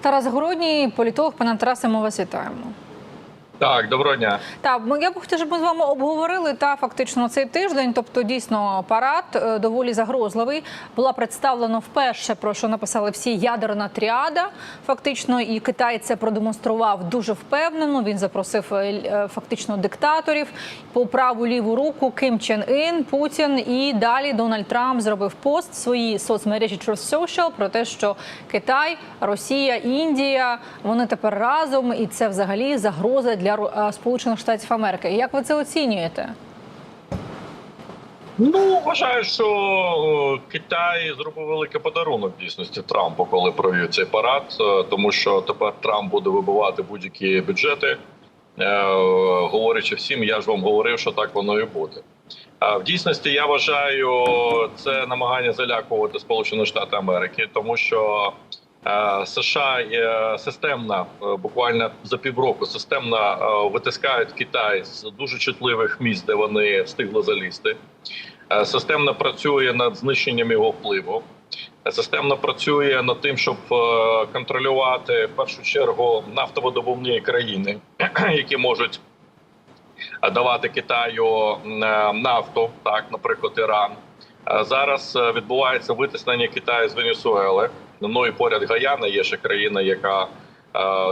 Тарас Городній, політолог, пане Тарасе, ми вас вітаємо. Так, доброго дня. Так, я б хотіла, щоб ми з вами обговорили та фактично цей тиждень. Тобто, дійсно, парад е, доволі загрозливий. Була представлена вперше про що написали всі ядерна тріада. Фактично, і Китай це продемонстрував дуже впевнено. Він запросив е, е, фактично диктаторів по праву ліву руку Ким Чен Ін, Путін. І далі Дональд Трамп зробив пост в своїй соцмережі Truth Social про те, що Китай, Росія, Індія вони тепер разом, і це взагалі загроза для Ру- е, Сполучених Штатів Америки. Як ви це оцінюєте? Ну вважаю, що Китай зробив великий подарунок дійсності Трампу, коли провів цей парад, е, тому що тепер Трамп буде вибивати будь-які бюджети, е, говорячи всім, я ж вам говорив, що так воно і буде. А в дійсності я вважаю це намагання залякувати Сполучені Штати Америки, тому що США е, системно, е, буквально за півроку, системно е, витискають Китай з дуже чутливих місць, де вони встигли залізти. Системно працює над знищенням його впливу. Системно працює над тим, щоб контролювати в першу чергу нафтовидобувні країни, які можуть давати Китаю нафту, так, наприклад, Іран. Зараз відбувається витиснення Китаю з Венесуели. Ну і поряд Гаяна є ще країна, яка е,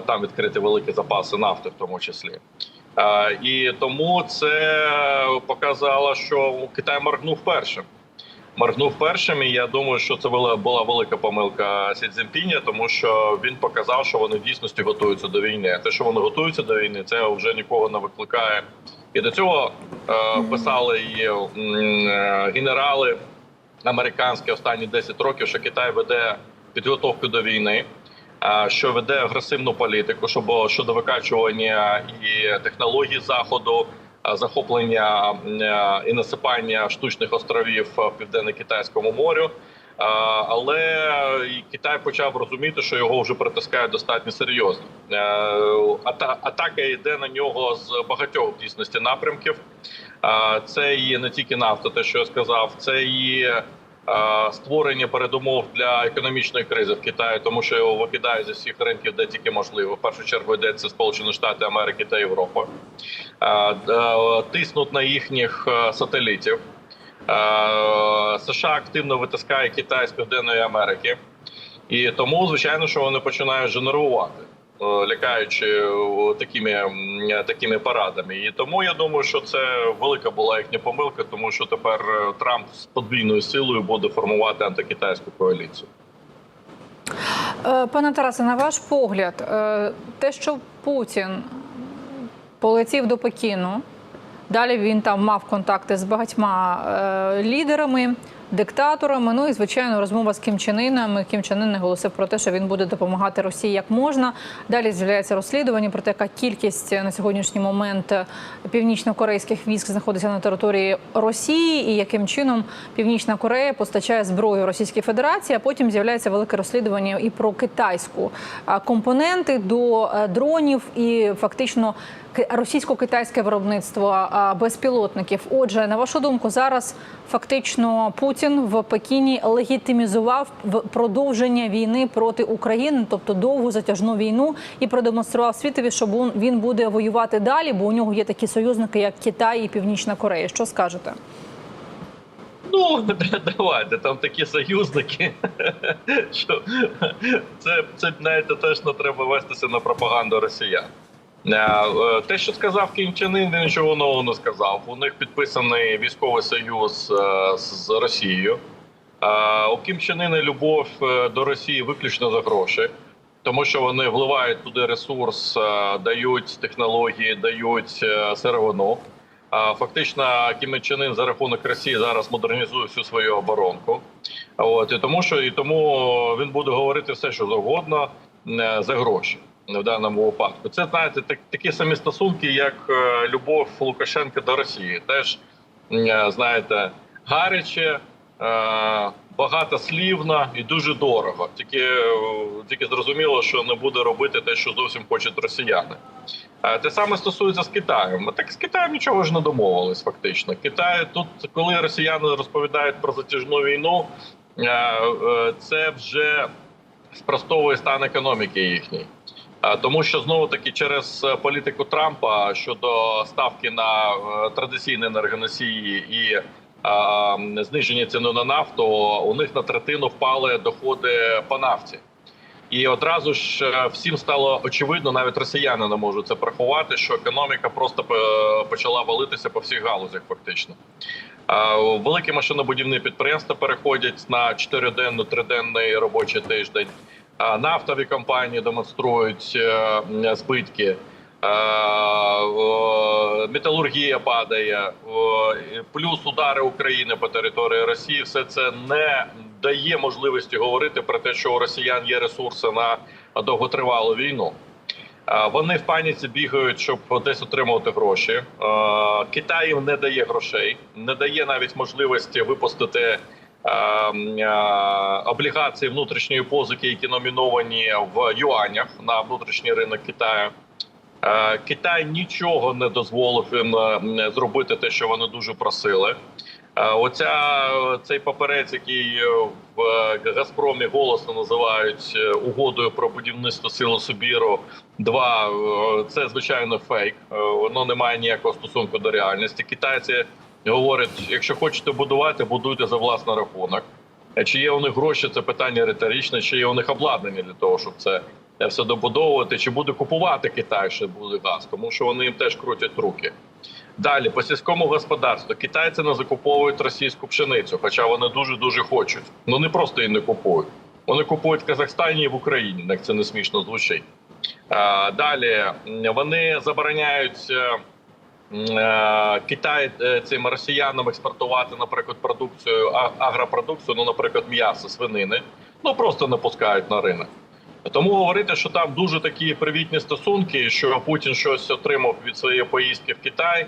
там відкриті великі запаси нафти, в тому числі. Е, І тому це показало, що Китай моргнув першим. Моргнув першим, і я думаю, що це була, була велика помилка Сі Цзіньпіня, тому що він показав, що вони в дійсності готуються до війни. А те, що вони готуються до війни, це вже нікого не викликає. І до цього е, писали і е, генерали американські останні 10 років, що Китай веде підготовку до війни, що веде агресивну політику, щоб щодо викачування і технологій заходу, захоплення і насипання штучних островів в південно-китайському морю. Але Китай почав розуміти, що його вже притискають достатньо серйозно. Ата- Атака йде на нього з багатьох дійсності напрямків. Це і не тільки нафта, те, що я сказав, це і створення передумов для економічної кризи в Китаї, тому що його викидають з усіх ринків, де тільки можливо. В першу чергу йдеться Сполучені Штати Америки та Європа. Е, е, Тиснуть на їхніх е, сателітів. Е, США активно витискає Китай з Південної Америки, і тому, звичайно, що вони починають е, лякаючи е, такими, такими парадами. І тому я думаю, що це велика була їхня помилка, тому що тепер е, Трамп з подвійною силою буде формувати антикитайську коаліцію. Е, Пане Тарасе, на ваш погляд, е, те, що Путін полетів до Пекіну, далі він там мав контакти з багатьма е, лідерами, диктаторами. Ну і звичайно, розмова з Кім Чен Іном. Кім Чен Ін наголосив про те, що він буде допомагати Росії як можна. Далі з'являється розслідування про те, яка кількість на сьогоднішній момент північно-корейських військ знаходиться на території Росії, і яким чином Північна Корея постачає зброю Російській Федерації. А потім з'являється велике розслідування і про китайську компоненти до е, дронів і фактично ки- російсько-китайське виробництво безпілотників. Отже, на вашу думку, зараз фактично Путін в Пекіні легітимізував продовження війни проти України, тобто довгу затяжну війну, і продемонстрував світові, що він буде воювати далі, бо у нього є такі союзники, як Китай і Північна Корея. Що скажете? Ну давайте там такі союзники. що це, це теж не треба вестися на пропаганду росіян. Е, е, Те, що сказав Ін, він нічого нового не сказав. У них підписаний військовий союз е, з Росією. У Кім Чен Іна любов до Росії виключно за гроші, тому що вони вливають туди ресурс, дають технології, дають сировину. Фактично, Кім Чен Ын за рахунок Росії зараз модернізує всю свою оборонку. От і тому, що і тому він буде говорити все, що завгодно за гроші в даному випадку. Це знаєте, так, такі самі стосунки, як е, любов Лукашенка до Росії. Теж е, знаєте, гаряче, е, багатослівно і дуже дорого. Тільки, тільки зрозуміло, що не буде робити те, що зовсім хочуть росіяни. Те саме стосується з Китаєм. Так з Китаєм нічого ж не домовились. Фактично, Китай тут, коли росіяни розповідають про затяжну війну, це вже спростовує стан економіки їхній. А, Тому що знову таки через е, політику Трампа щодо ставки на е, традиційні енергоносії і зниження ціни на нафту, у них на третину впали доходи по нафті. І одразу ж е, всім стало очевидно, навіть росіяни не можуть це приховати, що економіка просто е, почала валитися по всіх галузях, фактично. Великі машинобудівні підприємства переходять на 4-денний, 3-денний робочий тиждень. Нафтові компанії демонструють е, збитки. Е, Металургія падає, плюс удари України по території Росії. Все це не дає можливості говорити про те, що у росіян є ресурси на довготривалу війну. Е, Вони в паніці бігають, щоб десь отримувати гроші. Китай не дає грошей, не дає навіть можливості випустити облігації внутрішньої позики, які номіновані в юанях на внутрішній ринок Китаю. Е, Китай нічого не дозволив їм е, зробити те, що вони дуже просили. Е, Оця цей паперець, який е, в е, Газпромі голосно називають е, угодою про будівництво сили Сибіру. Два е, це звичайно фейк. Е, Воно не має ніякого стосунку до реальності. Китайці говорять: якщо хочете будувати, будуйте за власний рахунок. Е, Чи є у них гроші? Це питання риторичне. Чи є у них обладнання для того, щоб це е, все добудовувати? Чи буде купувати Китай ще буде газ? Тому що вони їм теж крутять руки. Далі по сільському господарству китайці не закуповують російську пшеницю, хоча вони дуже дуже хочуть. Ну не просто її не купують. Вони купують в Казахстані і в Україні, як це не смішно звучить. Далі вони забороняють е, Китай е, цим росіянам експортувати, наприклад, продукцію агропродукцію, ну, наприклад, м'ясо, свинини. Ну просто не пускають на ринок. Тому говорити, що там дуже такі привітні стосунки, що Путін щось отримав від своєї поїздки в Китай.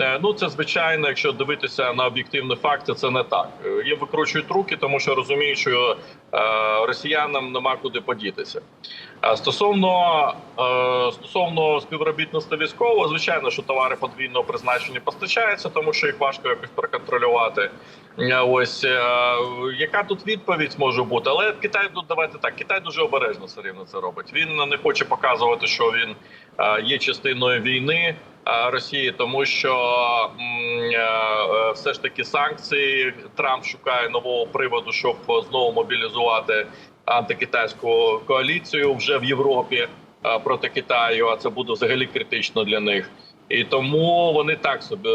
Е, Ну це звичайно, якщо дивитися на об'єктивні факти, це не так. Е, Їм викручують руки, тому що розуміють, що е, росіянам нема куди подітися. Стосовно е, стосовно співробітництва військового, звичайно, що товари подвійного призначення постачаються, тому що їх важко якось проконтролювати. Е, Ось е, яка тут відповідь може бути, але Китай тут давайте так. Китай дуже обережно все рівно це робить. Він не хоче показувати, що він е, є частиною війни е, Росії, тому що е, е, все ж таки санкції Трамп шукає нового приводу, щоб знову мобілізувати антикитайську коаліцію вже в Європі е, проти Китаю. А це буде взагалі критично для них. І тому вони так собі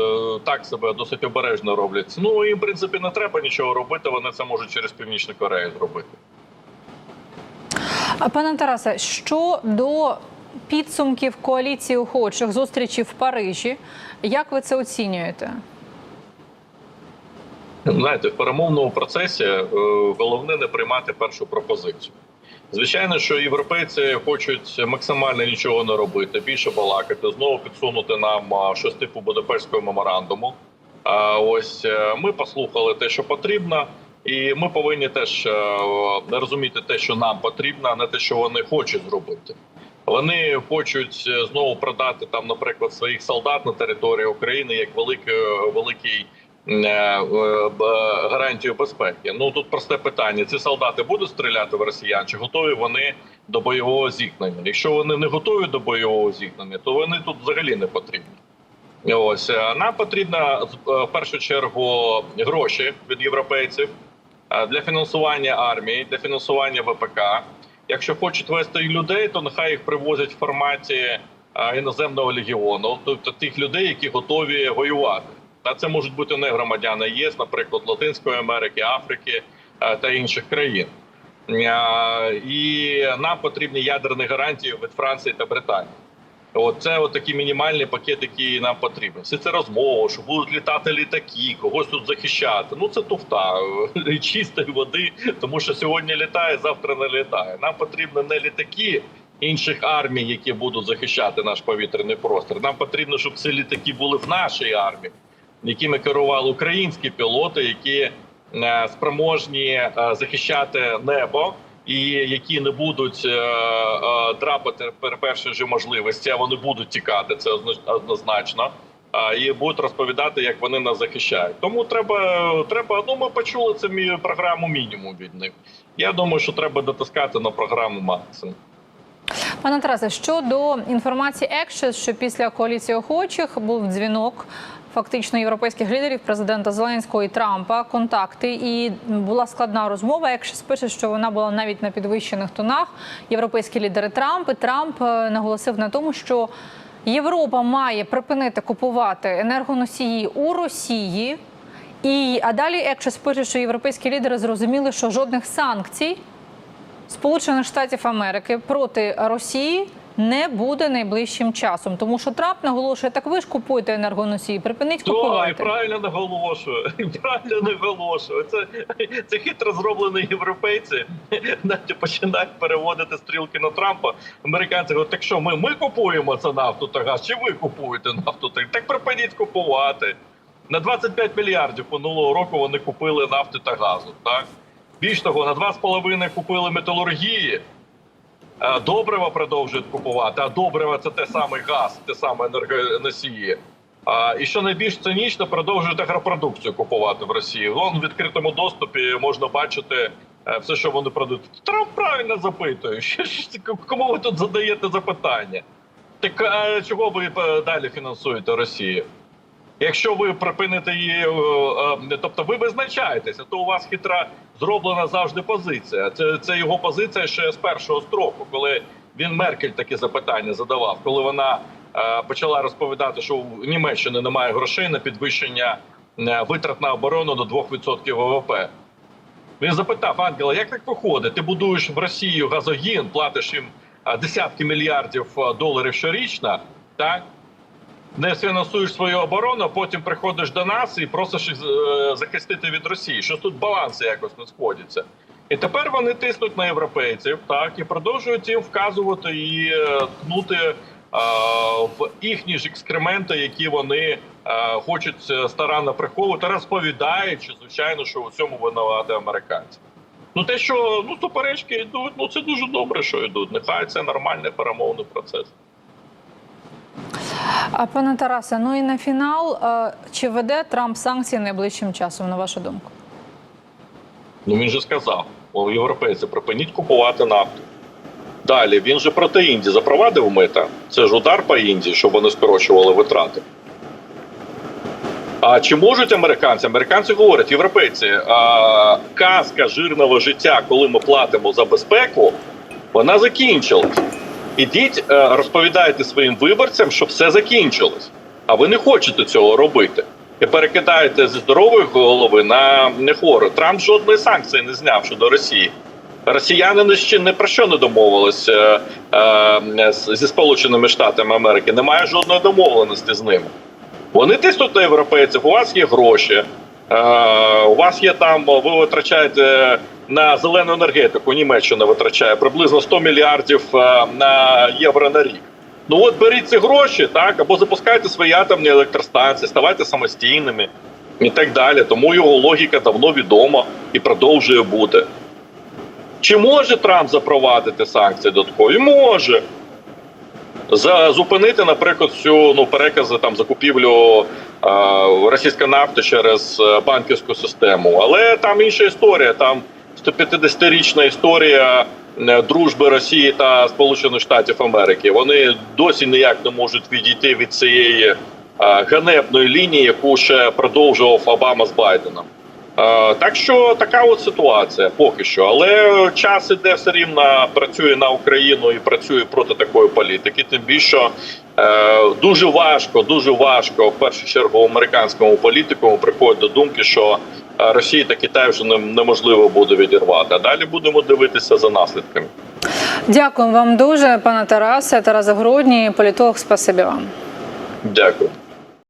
так себе досить обережно роблять. Ну і в принципі не треба нічого робити. Вони це можуть через північну Корею зробити. Пане Тарасе, що до підсумків коаліції охочих зустрічі в Парижі, як ви це оцінюєте? Знаєте, в перемовному процесі е, головне не приймати першу пропозицію. Звичайно, що європейці хочуть максимально нічого не робити, більше балакати, знову підсунути нам щось типу Будапештського меморандуму. А ось е, ми послухали те, що потрібно, і ми повинні теж е, розуміти те, що нам потрібно, а не те, що вони хочуть зробити. Вони хочуть е, знову продати там, наприклад, своїх солдат на території України як великий великий е, б- гарантію безпеки. Ну тут просте питання: ці солдати будуть стріляти в росіян, чи готові вони до бойового зіткнення? Якщо вони не готові до бойового зіткнення, то вони тут взагалі не потрібні. Ось нам е, в першу чергу гроші від європейців для фінансування армії, для фінансування ВПК. Якщо хочуть вести людей, то нехай їх привозять в форматі іноземного легіону, тобто тих людей, які готові воювати. Та це можуть бути не громадяни ЄС, наприклад, Латинської Америки, Африки та інших країн. І нам потрібні ядерні гарантії від Франції та Британії. От це от мінімальний пакет, який нам потрібен. Все це розмова, що будуть літати літаки, когось тут захищати. Ну це туфта чистої води, тому що сьогодні літає, завтра не літає. Нам потрібно не літаки інших армій, які будуть захищати наш повітряний простір. Нам потрібно, щоб ці літаки були в нашій армії, якими керували українські пілоти, які е, спроможні е, захищати небо і які не будуть е, е, драпати при першій же можливості, а вони будуть тікати. Це одно- однозначно. А, І будуть розповідати, як вони нас захищають. Тому треба, треба. Ну ми почули це мі- програму мінімум від них. Я думаю, що треба дотискати на програму максимум. Пане Тарасе, щодо інформації Axios, що після коаліції охочих був дзвінок фактично європейських лідерів президента Зеленського і Трампа, контакти, і була складна розмова. Axios пише, що вона була навіть на підвищених тонах. Європейські лідери Трамп і Трамп е, наголосив на тому, що Європа має припинити купувати енергоносії у Росії. І а далі Axios пише, що європейські лідери зрозуміли, що жодних санкцій Сполучених Штатів Америки проти Росії не буде найближчим часом, тому що Трамп наголошує, так ви ж купуєте енергоносії, припиніть То, і правильно наголошую. Правильно наголошую. Це, це хитро зроблені європейці. Навіть починають переводити стрілки на Трампа. Американці говорять, так що ми, ми купуємо це нафту та газ, чи ви купуєте нафту та так припиніть купувати. На 25 мільярдів минулого року вони купили нафти та газу. Так більш того, на 2,5 купили металургії. Е, Добрива продовжують купувати, а добрива це те саме газ, те саме енергоносії. І що найбільш цинічно, продовжують агропродукцію купувати в Росії. Вон в відкритому доступі можна бачити е, все, що вони продають. Трамп правильно запитує. Кому ви тут задаєте запитання? Так а чого ви е, далі фінансуєте Росію? Якщо ви припините її, е, е, тобто ви визначаєтеся, то у вас хитра зроблена завжди позиція. Це, це його позиція ще з першого строку, коли він Меркель такі запитання задавав, коли вона е, почала розповідати, що в Німеччині немає грошей на підвищення витрат на оборону до 2% ВВП. Він запитав Ангела, як так виходить? Ти будуєш в Росію газогін, платиш їм десятки мільярдів доларів щорічно, так? Не фінансуєш свою оборону, а потім приходиш до нас і просиш їх е, захистити від Росії. Що тут баланси якось не сходяться. І тепер вони тиснуть на європейців, так і продовжують їм вказувати і е, ткнути е, в їхні ж екскременти, які вони хочуть старанно приховувати, розповідаючи, звичайно, що у цьому винуваті американці. Ну те, що ну суперечки йдуть, ну це дуже добре, що йдуть. Нехай це нормальний перемовний процес. А пане Тарасе, ну і на фінал, е, чи веде Трамп санкції найближчим часом, на вашу думку? Ну він же сказав, о, європейці, припиніть купувати нафту. Далі він же проти Індії запровадив мита. Це ж удар по Індії, щоб вони скорочували витрати. А чи можуть американці? Американці говорять, європейці, а, казка жирного життя, коли ми платимо за безпеку, вона закінчилась. Ідіть, е, розповідайте своїм виборцям, що все закінчилось. А ви не хочете цього робити. І перекидаєте зі здорової голови на нехвору. Трамп жодної санкції не зняв щодо Росії. Росіяни ще не про що не домовилися е, е, зі Сполученими Штатами Америки. Немає жодної домовленості з ними. Вони тиснуть на європейців. У вас є гроші, е, у вас є там, ви витрачаєте на зелену енергетику. Німеччина витрачає приблизно 100 мільярдів е, на євро на рік. Ну от беріть ці гроші, так, або запускайте свої атомні електростанції, ставайте самостійними і так далі. Тому його логіка давно відома і продовжує бути. Чи може Трамп запровадити санкції додаткові? Може. За зупинити, наприклад, всю ну перекази там закупівлю е, російської нафти через е, банківську систему. Але там інша історія. Там 150-річна історія е, дружби Росії та Сполучених Штатів Америки. Вони досі ніяк не можуть відійти від цієї е, ганебної лінії, яку ще продовжував Обама з Байденом. Е, Так що така от ситуація поки що. Але час іде все рівно працює на Україну і працює проти такої політики. Тим більше е, дуже важко, дуже важко в першу чергу американському політику приходить до думки, що е, Росії та Китай вже неможливо буде відірвати. А далі будемо дивитися за наслідками. Дякую вам дуже, пане Тарасе. Тарас Загородній, політолог. Спасибі вам. Дякую.